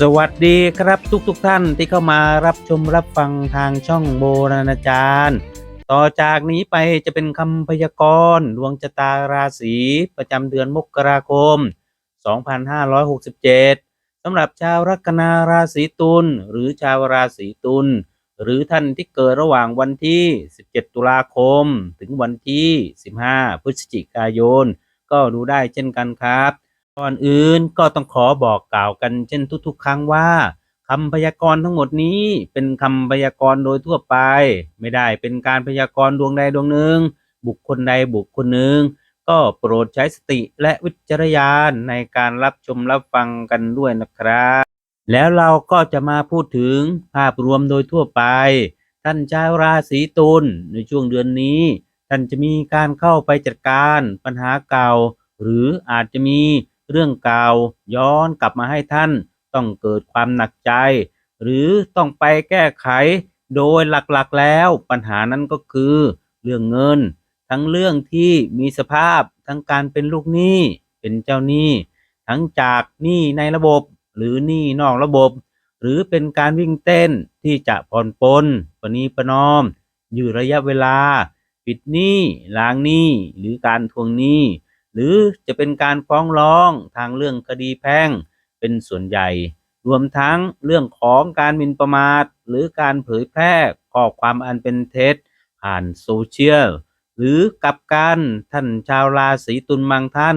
สวัสดีครับทุกทุกๆท่านที่เข้ามารับชมรับฟังทางช่องโบราณอาจารย์ ต่อจากนี้ไปจะเป็นคำพยากรณ์ดวงชะตาราศีประจำเดือนมกราคม 2567สำหรับชาวลัคนาราศีตุลหรือชาวราศีตุลหรือท่านที่เกิดระหว่างวันที่ 17 ตุลาคม ถึงวันที่ 15 พฤศจิกายน ก็ดูได้เช่นกันครับ ก่อนอื่นก็ต้องขอบอกกล่าวกันเช่นทุก ๆ ครั้งว่าคำพยากรณ์ทั้งหมดนี้เป็นคำพยากรณ์โดยทั่วไป ไม่ได้เป็นการพยากรณ์ดวงใดดวงหนึ่ง บุคคลใดบุคคลหนึ่ง ก็โปรดใช้สติและวิจารณญาณในการรับชมรับฟังกันด้วยนะครับ แล้วเราก็จะมาพูดถึงภาพรวมโดยทั่วไป ท่านชาวราศีตุลในช่วงเดือนนี้ ท่านจะมีการเข้าไปจัดการปัญหาเก่า หรืออาจจะมี เรื่องเก่าย้อนกลับมาให้ท่าน ต้องเกิดความหนักใจ หรือต้องไปแก้ไข โดยหลักๆแล้วปัญหานั้นก็คือ เรื่องเงิน ทั้งเรื่องที่มีสภาพทั้งการเป็นลูกหนี้เป็นเจ้าหนี้ ทั้งจากหนี้ในระบบ หรือหนี้นอกระบบ หรือเป็นการวิ่งเต้นที่จะผ่อนปลนประนีประนอม อยืดระยะเวลา ปิดหนี้ล้างหนี้หรือการทวงหนี้ หรือจะเป็นการฟ้องร้องทางเรื่องคดีแพ่งเป็นส่วนใหญ่ รวมทั้งเรื่องของการมินประมาท หรือการเผยแพร่ข้อความอันเป็นเท็จ ผ่านโซเชียล หรือกับการท่านชาวราศีตุลบางท่าน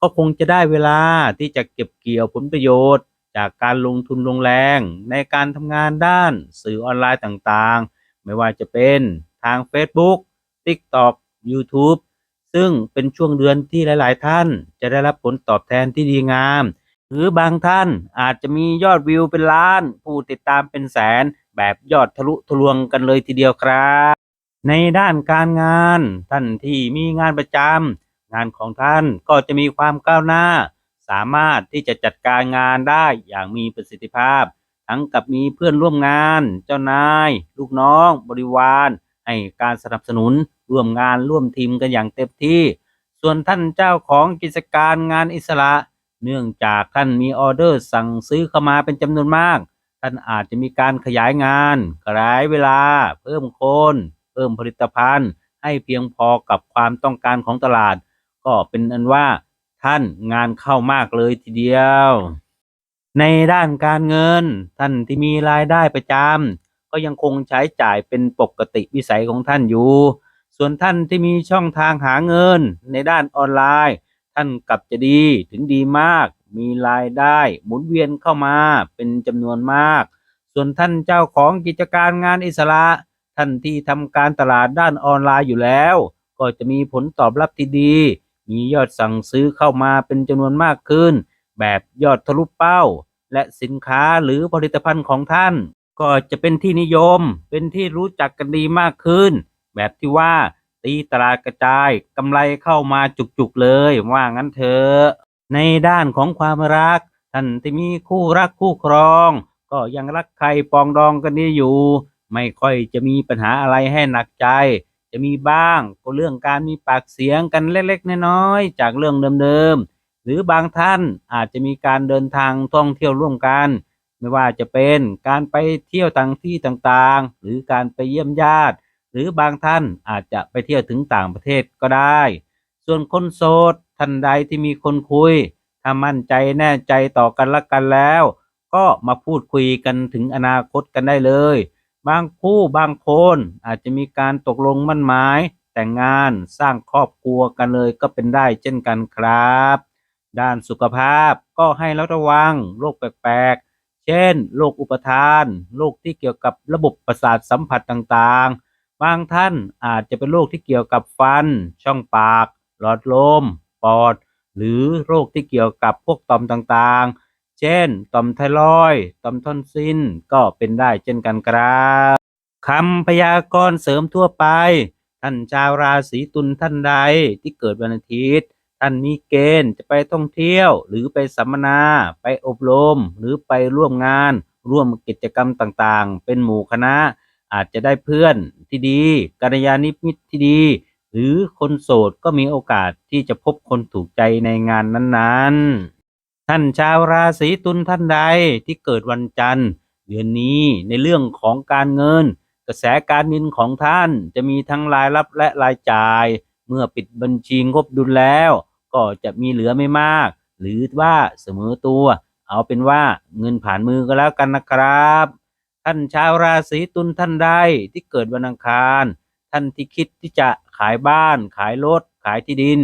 ก็คงจะได้เวลาที่จะเก็บเกี่ยวผลประโยชน์ จากการลงทุนลงแรงในการทำงานด้านสื่อออนไลน์ต่างๆ ไม่ว่าจะเป็นทาง Facebook TikTok YouTube ซึ่งเป็นช่วงเดือนที่หลาย ๆ ท่านจะได้รับผลตอบแทนที่ดีงาม หรือบางท่านอาจจะมียอดวิวเป็นล้าน ผู้ติดตามเป็นแสน แบบยอดทะลุทะลวงกันเลยทีเดียวครับ ในด้านการงานท่านที่มีงานประจำงานของท่านก็จะมีความก้าวหน้า สามารถที่จะจัดการงานได้อย่างมีประสิทธิภาพ ทั้งกับมีเพื่อนร่วมงาน เจ้านาย ลูกน้อง บริวารให้การสนับสนุน ร่วมงานร่วมทีมกันอย่างเต็มที่ ส่วนท่านเจ้าของกิจการงานอิสระ เนื่องจากท่านมีออเดอร์สั่งซื้อเข้ามาเป็นจำนวนมาก ท่านอาจจะมีการขยายงาน ขยายเวลา เพิ่มคน เพิ่มผลิตภัณฑ์ ให้เพียงพอกับความต้องการของตลาด ก็เป็นอันว่าท่านงานเข้ามากเลยทีเดียว ในด้านการเงิน ท่านที่มีรายได้ประจำก็ยังคงใช้จ่ายเป็นปกติวิสัยของท่านอยู่ ส่วนท่านที่มีช่องทางหาเงินในด้านออนไลน์ ท่านกลับจะดีถึงดีมาก มีรายได้หมุนเวียนเข้ามาเป็นจำนวนมาก ส่วนท่านเจ้าของกิจการงานอิสระท่านที่ทำการตลาดด้านออนไลน์อยู่แล้ว ก็จะมีผลตอบรับที่ดี มียอดสั่งซื้อเข้ามาเป็นจำนวนมากขึ้น แบบยอดทะลุเป้า และสินค้าหรือผลิตภัณฑ์ของท่าน ก็จะเป็นที่นิยม เป็นที่รู้จักกันดีมากขึ้น แบบที่ว่าตีตลาดกระจายกำไรเข้ามาจุกๆเลย ว่างั้นเถอะในด้านของความรัก ท่านที่มีคู่รักคู่ครอง ก็ยังรักใครปองดองกันดีอยู่ ไม่ค่อยจะมีปัญหาอะไรให้หนักใจ จะมีบ้างก็เรื่องการมีปากเสียงกันเล็กๆน้อยๆจากเรื่องเดิมๆหรือบางท่านอาจจะมีการเดินทางท่องเที่ยวร่วมกัน ไม่ว่าจะเป็นการไปเที่ยวต่างที่ต่างๆ หรือการไปเยี่ยมญาติ หรือบางท่านอาจจะไปเที่ยวถึงต่างประเทศก็ได้ ส่วนคนโสดท่านใดที่มีคนคุย ถ้ามั่นใจแน่ใจต่อกันละกันแล้ว ก็มาพูดคุยกันถึงอนาคตกันได้เลย บางคู่บางคนอาจจะมีการตกลงมั่นหมาย แต่งงานสร้างครอบครัวกันเลยก็เป็นได้เช่นกันครับ ด้านสุขภาพก็ให้ระวังโรคแปลกๆ เช่นโรคอุปทานโรคที่เกี่ยวกับระบบประสาทสัมผัสต่างๆ บางท่านอาจจะเป็นโรคที่เกี่ยวกับฟัน ช่องปาก หลอดลม ปอด หรือโรคที่เกี่ยวกับพวกต่อมต่างๆ เช่น ต่อมไทรอยต่อมทอนซิลก็เป็นได้เช่นกันครับคำพยากรณ์เสริมทั่วไป ท่านชาวราศีตุลท่านใดที่เกิดวันอาทิตย์ ท่านมีเกณฑ์จะไปท่องเที่ยว หรือไปสัมมนา ไปอบรม หรือไปร่วมงาน ร่วมกิจกรรมต่างๆ เป็นหมู่คณะ อาจจะได้เพื่อนที่ดีกัลยาณมิตรที่ดี หรือคนโสดก็มีโอกาสที่จะพบคนถูกใจในงานนั้นๆ ท่านชาวราศีตุลท่านใดที่เกิดวันจันทร์ เดือนนี้ในเรื่องของการเงิน กระแสการเงินของท่านจะมีทั้งรายรับและรายจ่าย เมื่อปิดบัญชีงบดุลแล้ว ก็จะมีเหลือไม่มาก หรือว่าเสมอตัว เอาเป็นว่าเงินผ่านมือก็แล้วกันนะครับ ท่านชาวราศีตุลท่านใดที่เกิดวันอังคาร ท่านที่คิดที่จะขายบ้าน ขายรถ ขายที่ดิน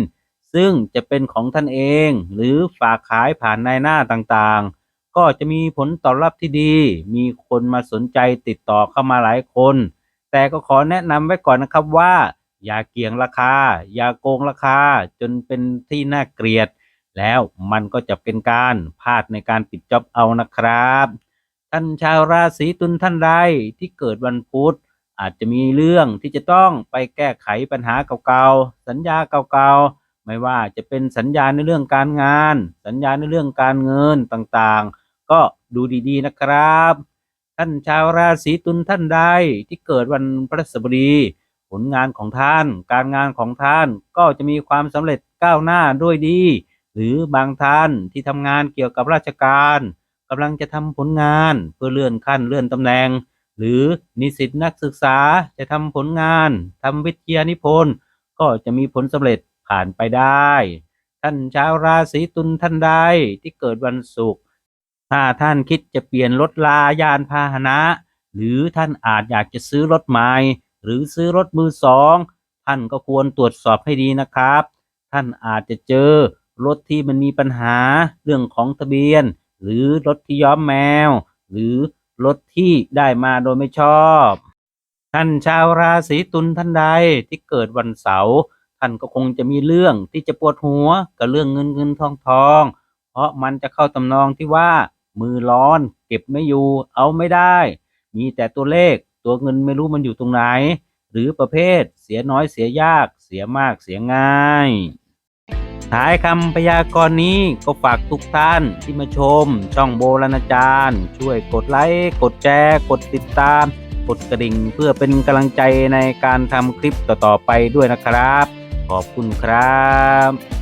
ซึ่งจะเป็นของท่านเอง หรือฝากขายผ่านนายหน้าต่างๆ ก็จะมีผลตอบรับที่ดี มีคนมาสนใจติดต่อเข้ามาหลายคน แต่ก็ขอแนะนำไว้ก่อนนะครับว่า อย่าเกี่ยงราคา อย่าโกงราคา จนเป็นที่น่าเกลียด แล้วมันก็จะเป็นการพลาดในการปิดจ็อบเอานะครับ ท่านชาวราศีตุลท่านใดที่เกิดวันพุธอาจจะมีเรื่องที่จะต้องไปแก้ไขปัญหาเก่าๆ สัญญาเก่าๆ ไม่ว่าจะเป็นสัญญาในเรื่องการงาน สัญญาในเรื่องการเงินต่างๆ ก็ดูดีๆนะครับ ท่านชาวราศีตุลท่านใดที่เกิดวันพฤหัสบดี ผลงานของท่าน การงานของท่านก็จะมีความสำเร็จก้าวหน้าด้วยดี หรือบางท่านที่ทำงานเกี่ยวกับราชการ กำลังจะทำผลงานเพื่อเลื่อนขั้นเลื่อนตำแหน่ง หรือนิสิตนักศึกษาจะทำผลงานทำวิทยานิพนธ์ก็จะมีผลสำเร็จผ่านไปได้ ท่านชาวราศีตุลท่านใดที่เกิดวันศุกร์ถ้าท่านคิดจะเปลี่ยนรถลายานพาหนะ หรือท่านอาจอยากจะซื้อรถใหม่ หรือซื้อรถมือสอง ท่านก็ควรตรวจสอบให้ดีนะครับ ท่านอาจจะเจอรถที่มันมีปัญหาเรื่องของทะเบียน หรือรถที่ย้อมแมว หรือรถที่ได้มาโดยไม่ชอบ ท่านชาวราศีตุลท่านใดที่เกิดวันเสาร์ท่านก็คงจะมีเรื่องที่จะปวดหัวกับเรื่องเงินเงินทองทอง เพราะมันจะเข้าตำนองที่ว่า มือร้อน เก็บไม่อยู่ เอาไม่ได้ มีแต่ตัวเลขตัวเงินไม่รู้มันอยู่ตรงไหน หรือประเภทเสียน้อยเสียยาก เสียมากเสียง่าย ท้ายคำพยากรณ์นี้ก็ฝากทุกท่านที่มาชม ช่องโบราณอาจารย์ ช่วยกดไลค์กดแชร์กดติดตาม กดกระดิ่งเพื่อเป็นกำลังใจในการทำคลิปต่อๆไปด้วยนะครับ ขอบคุณครับ